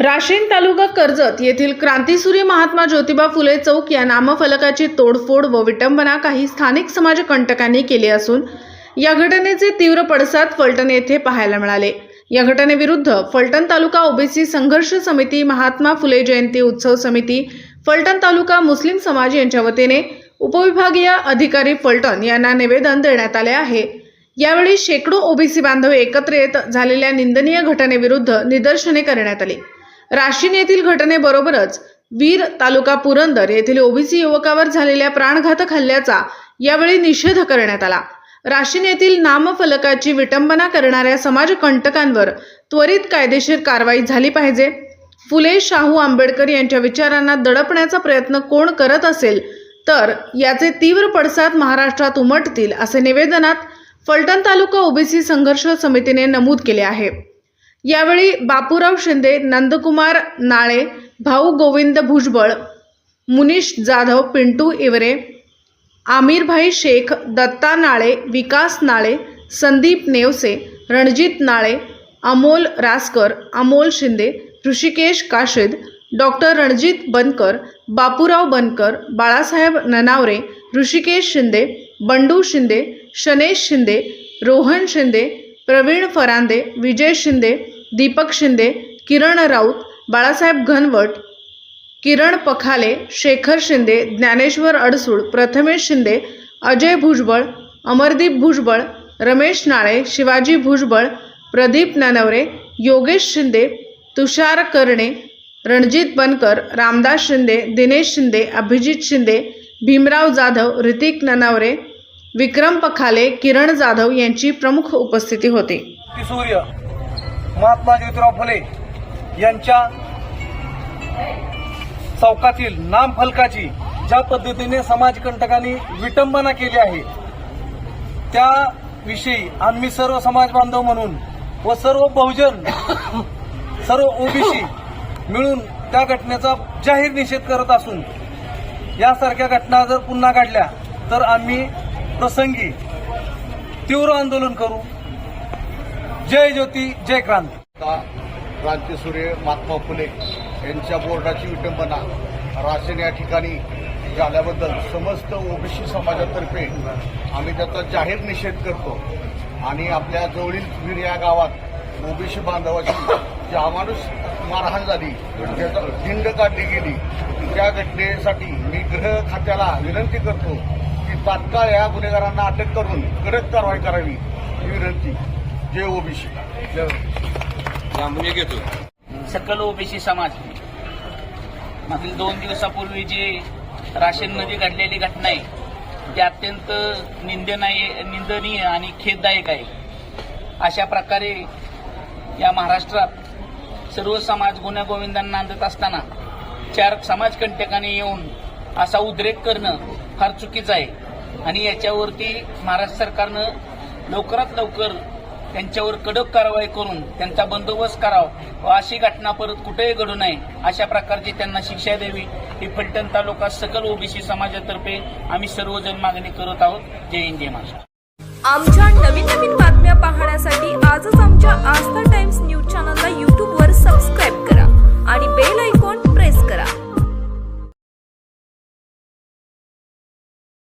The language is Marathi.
राशीन तालुका कर्जत येथील क्रांतीसुरी महात्मा ज्योतिबा फुले चौक या नामफलकाची तोडफोड व विटंबना काही स्थानिक समाजकंटकांनी केली असून या घटनेचे तीव्र पडसाद फलटण येथे पाहायला मिळाले. या घटनेविरुद्ध फलटण तालुका ओबीसी संघर्ष समिती महात्मा फुले जयंती उत्सव समिती फलटण तालुका मुस्लिम समाज यांच्या वतीने उपविभागीय अधिकारी फलटण यांना निवेदन देण्यात आले आहे. यावेळी शेकडो ओबीसी बांधव एकत्र येत झालेल्या निंदनीय घटनेविरुद्ध निदर्शने करण्यात आली. राशीन येथील घटनेबरोबरच वीर तालुका पुरंदर येथील ओबीसी युवकावर झालेल्या प्राणघातक हल्ल्याचा यावेळी निषेध करण्यात आला. राशीन येथील नामफलकाची विटंबना करणाऱ्या समाजकंटकांवर त्वरित कायदेशीर कारवाई झाली पाहिजे. फुले शाहू आंबेडकर यांच्या विचारांना दडपण्याचा प्रयत्न कोण करत असेल तर याचे तीव्र पडसाद महाराष्ट्रात उमटतील असे निवेदनात फलटण तालुका ओबीसी संघर्ष समितीने नमूद केले आहे. यावेळी बापूराव शिंदे नंदकुमार नाळे भाऊ गोविंद भुजबळ मुनिष जाधव पिंटू इवरे आमिरभाई शेख दत्ता नाळे विकास नाळे संदीप नेवसे रणजित नाळे अमोल रासकर अमोल शिंदे ऋषिकेश काशिद डॉक्टर रणजित बनकर बापूराव बनकर बाळासाहेब ननावरे ऋषिकेश शिंदे बंडू शिंदे शनेश शिंदे रोहन शिंदे प्रवीण फरांदे विजय शिंदे दीपक शिंदे किरण राऊत बाळासाहेब घनवट किरण पखाले शेखर शिंदे ज्ञानेश्वर अडसूळ प्रथमेश शिंदे अजय भुजबळ अमरदीप भुजबळ रमेश नाळे शिवाजी भुजबळ प्रदीप ननवरे योगेश शिंदे तुषार कर्णे रणजित बनकर रामदास शिंदे दिनेश शिंदे अभिजित शिंदे भीमराव जाधव ऋतिक ननावरे विक्रम पखाले किरण जाधव यांची प्रमुख उपस्थिती होती. सूर्य. महात्मा ज्योतिराव फुले यांच्या चौकातील नाम फलकाची ज्या पद्धतीने समाजकंटकांनी विटंबना केली आहे त्याविषयी आम्ही सर्व समाज बांधव म्हणून व सर्व बहुजन सर्व ओबीसी मिळून त्या घटनेचा जाहीर निषेध करत असून यासारख्या घटना जर पुन्हा घडल्या तर आम्ही प्रसंगी तीव्र आंदोलन करू. जय ज्योती जय क्रांती. क्रांतीसूर्य महात्मा फुले यांच्या बोर्डाची विटंबना राशन या ठिकाणी झाल्याबद्दल समस्त ओबीसी समाजातर्फे आम्ही त्याचा जाहीर निषेध करतो. आणि आपल्या जवळील वीर या गावात ओबीसी बांधवाची जी अमानुष मारहाण झाली. त्याचा खिंड काढली गेली. त्या घटनेसाठी मी गृह खात्याला विनंती करतो की तात्काळ या गुन्हेगारांना अटक करून कडक कारवाई करावी. ही विनंती. जय हो ओबीसी हो सकल ओबीसी समाज. मागील दोन दिवसापूर्वी जी राशनमध्ये घडलेली घटना आहे ती अत्यंत निंदनाय निंदनीय आणि खेददायक आहे. अशा प्रकारे या महाराष्ट्रात सर्व समाज गुण्यागोविंदांना नांदत असताना चार समाजकंटकाने येऊन असा उद्रेक करणं फार चुकीचं आहे. आणि याच्यावरती महाराष्ट्र सरकारनं लवकरात लवकर त्यांच्यावर कडक कारवाई करून त्यांचा बंदोबस्त करावा. व अशी घटना परत कुठेही घडू नये अशा प्रकारची त्यांना शिक्षा द्यावी. ही फलटण तालुका सकल ओबीसी समाजातर्फे आम्ही सर्वजण मागणी करत आहोत. जय हिंद जय महाराष्ट्र. आमच्या नवीन नवीन बातम्या पाहण्यासाठी आजच आमच्या आस्था टाइम्स न्यूज चॅनलला यूट्यूबवर सबस्क्राईब